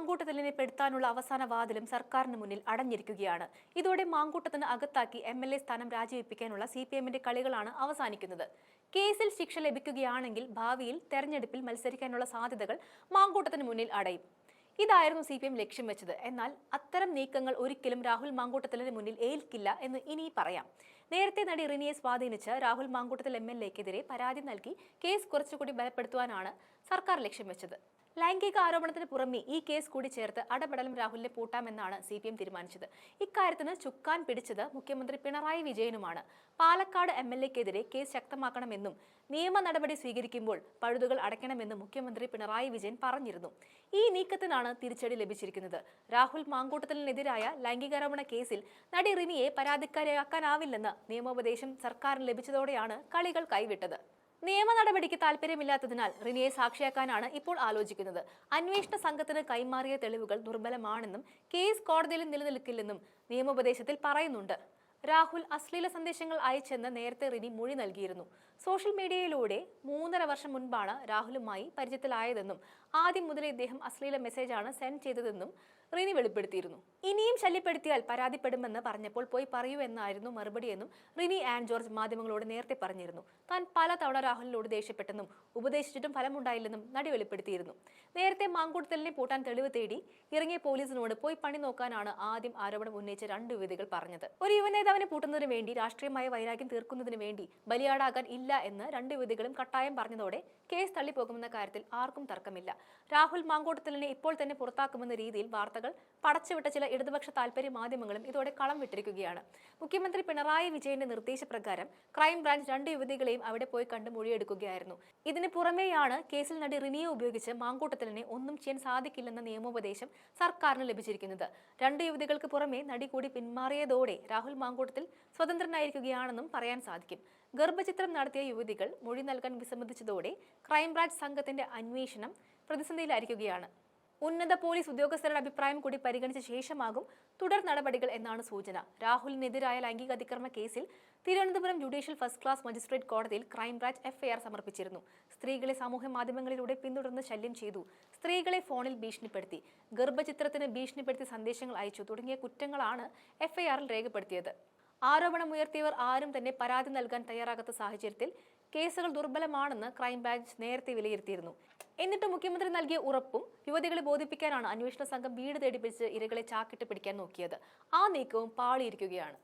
മാങ്കൂട്ടത്തിലിനെ പെടുത്താനുള്ള അവസാന വാതിലും സർക്കാരിന് മുന്നിൽ അടഞ്ഞിരിക്കുകയാണ്. ഇതോടെ മാങ്കൂട്ടത്തിന് അകത്താക്കി എം എൽ എ സ്ഥാനം രാജിവെപ്പിക്കാനുള്ള സി പി എമ്മിന്റെ കളികളാണ് അവസാനിക്കുന്നത്. കേസിൽ ശിക്ഷ ലഭിക്കുകയാണെങ്കിൽ ഭാവിയിൽ തെരഞ്ഞെടുപ്പിൽ മത്സരിക്കാനുള്ള സാധ്യതകൾ മാങ്കൂട്ടത്തിന് മുന്നിൽ അടയും. ഇതായിരുന്നു സി പി എം ലക്ഷ്യം വെച്ചത്. എന്നാൽ അത്തരം നീക്കങ്ങൾ ഒരിക്കലും രാഹുൽ മാങ്കൂട്ടത്തിലിന് മുന്നിൽ ഏൽക്കില്ല എന്ന് ഇനി പറയാം. നേരത്തെ നടി റിനിയെ സ്വാധീനിച്ച് രാഹുൽ മാങ്കൂട്ടത്തിൽ എം എൽ എക്കെതിരെ പരാതി നൽകി കേസ് കുറച്ചുകൂടി ബലപ്പെടുത്തുവാനാണ് സർക്കാർ ലക്ഷ്യം വെച്ചത്. ലൈംഗിക ആരോപണത്തിന് പുറമെ ഈ കേസ് കൂടി ചേർത്ത് അടപടലം രാഹുലിനെ പൂട്ടാമെന്നാണ് സി പി എം തീരുമാനിച്ചത്. ഇക്കാര്യത്തിന് ചുക്കാൻ പിടിച്ചത് മുഖ്യമന്ത്രി പിണറായി വിജയനുമാണ്. പാലക്കാട് എം എൽ എക്കെതിരെ കേസ് ശക്തമാക്കണമെന്നും നിയമ നടപടി സ്വീകരിക്കുമ്പോൾ പഴുതുകൾ അടയ്ക്കണമെന്നും മുഖ്യമന്ത്രി പിണറായി വിജയൻ പറഞ്ഞിരുന്നു. ഈ നീക്കത്തിനാണ് തിരിച്ചടി ലഭിച്ചിരിക്കുന്നത്. രാഹുൽ മാങ്കൂട്ടത്തിനെതിരായ ലൈംഗികാരോപണ കേസിൽ നടി റിനിയെ പരാതിക്കാരിയാക്കാനാവില്ലെന്ന് നിയമോപദേശം സർക്കാരിന് ലഭിച്ചതോടെയാണ് കളികൾ കൈവിട്ടത്. നിയമ നടപടിക്ക് താല്പര്യമില്ലാത്തതിനാൽ റിനിയെ സാക്ഷിയാക്കാനാണ് ഇപ്പോൾ ആലോചിക്കുന്നത്. അന്വേഷണ സംഘത്തിന് കൈമാറിയ തെളിവുകൾ ദുർബലമാണെന്നും കേസ് കോടതിയിൽ നിലനിൽക്കില്ലെന്നും നിയമോപദേശത്തിൽ പറയുന്നുണ്ട്. രാഹുൽ അശ്ലീല സന്ദേശങ്ങൾ അയച്ചെന്ന് നേരത്തെ റിനി മൊഴി നൽകിയിരുന്നു. സോഷ്യൽ മീഡിയയിലൂടെ മൂന്നര വർഷം മുൻപാണ് രാഹുലുമായി പരിചയത്തിലായതെന്നും ആദ്യം മുതലേ ഇദ്ദേഹം അശ്ലീല മെസ്സേജാണ് സെൻഡ് ചെയ്തതെന്നും റിനി വെളിപ്പെടുത്തിയിരുന്നു. ഇനിയും ശല്യപ്പെടുത്തിയാൽ പരാതിപ്പെടുമെന്ന് പറഞ്ഞപ്പോൾ പോയി പറയൂ എന്നായിരുന്നു മറുപടിയെന്നും റിനി ആൻഡ് ജോർജ് മാധ്യമങ്ങളോട് നേരത്തെ പറഞ്ഞിരുന്നു. താൻ പലതവണ രാഹുലിനോട് ദേഷ്യപ്പെട്ടെന്നും ഉപദേശിച്ചിട്ടും ഫലമുണ്ടായില്ലെന്നും നടി വെളിപ്പെടുത്തിയിരുന്നു. നേരത്തെ മാങ്കൂട്ടത്തലിനെ പൂട്ടാൻ തെളിവ് തേടി ഇറങ്ങിയ പോലീസിനോട് പോയി പണി നോക്കാനാണ് ആദ്യം ആരോപണം ഉന്നയിച്ച രണ്ട് യുവതികൾ പറഞ്ഞത്. ഒരു യുവനേതാവിനെ പൂട്ടുന്നതിന് വേണ്ടി രാഷ്ട്രീയമായ വൈരാഗ്യം തീർക്കുന്നതിന് വേണ്ടി ബലിയാടാകാൻ ഇല്ല എന്ന് രണ്ട് യുവതികളും കട്ടായം പറഞ്ഞതോടെ കേസ് തള്ളിപ്പോകുമെന്ന കാര്യത്തിൽ ആർക്കും തർക്കമില്ല. രാഹുൽ മാങ്കോട്ടത്തലിനെ ഇപ്പോൾ തന്നെ പുറത്താക്കുമെന്ന രീതിയിൽ വാർത്തകൾ പടച്ചുവിട്ട ചില ഇടതുപക്ഷ താൽപര്യ മാധ്യമങ്ങളും ഇതോടെ കളം വിട്ടിരിക്കുകയാണ്. മുഖ്യമന്ത്രി പിണറായി വിജയന്റെ നിർദ്ദേശപ്രകാരം ക്രൈംബ്രാഞ്ച് രണ്ട് യുവതികളെയും അവിടെ പോയി കണ്ട് മൊഴിയെടുക്കുകയായിരുന്നു. ഇതിന് പുറമേയാണ് കേസിൽ നടി റിനിയെ ഉപയോഗിച്ച് മാങ്കൂട്ടത്തിലിനെ ഒന്നും ചെയ്യാൻ സാധിക്കില്ലെന്ന നിയമോപദേശം സർക്കാരിന് ലഭിച്ചിരിക്കുന്നത്. രണ്ട് യുവതികൾക്ക് പുറമെ നടി കൂടി പിന്മാറിയതോടെ രാഹുൽ മാങ്കൂട്ടത്തിൽ സ്വതന്ത്രനായിരിക്കുകയാണെന്നും പറയാൻ സാധിക്കും. ഗർഭചിത്രം നടത്തിയ യുവതികൾ മൊഴി നൽകാൻ വിസമ്മതിച്ചതോടെ ക്രൈംബ്രാഞ്ച് സംഘത്തിന്റെ അന്വേഷണം പ്രതിസന്ധിയിലായിരിക്കുകയാണ്. ഉന്നത പോലീസ് ഉദ്യോഗസ്ഥരുടെ അഭിപ്രായം കൂടി പരിഗണിച്ച ശേഷമാകും തുടർ നടപടികൾ എന്നാണ് സൂചന. രാഹുലിനെതിരായ ലൈംഗിക അതിക്രമ കേസിൽ Thiruvananthapuram judicial first class magistrate കോടതിയിൽ ക്രൈംബ്രാഞ്ച് എഫ്ഐആർ സമർപ്പിച്ചിരുന്നു. സ്ത്രീകളെ സാമൂഹ്യ മാധ്യമങ്ങളിലൂടെ പിന്തുടർന്ന് ശല്യം ചെയ്തു. സ്ത്രീകളെ ഫോണിൽ ഭീഷണിപ്പെടുത്തി. ഗർഭചിത്രത്തിന് ഭീഷണിപ്പെടുത്തി സന്ദേശങ്ങൾ അയച്ചു തുടങ്ങിയ കുറ്റങ്ങളാണ് എഫ്ഐആറിൽ രേഖപ്പെടുത്തിയത്. ആരോപണമുയർത്തിയവർ ആരും തന്നെ പരാതി നൽകാൻ തയ്യാറാകാത്ത സാഹചര്യത്തിൽ കേസുകൾ ദുർബലമാണെന്ന് ക്രൈംബ്രാഞ്ച് നേരത്തെ വിലയിരുത്തിയിരുന്നു. എന്നിട്ട് മുഖ്യമന്ത്രി നൽകിയ ഉറപ്പും യുവതികളെ ബോധിപ്പിക്കാനാണ് അന്വേഷണ സംഘം വീട് തേടിപ്പിച്ച് ഇരകളെ ചാക്കിട്ട് പിടിക്കാൻ നോക്കിയത്. ആ നീക്കവും പാളിയിരിക്കുകയാണ്.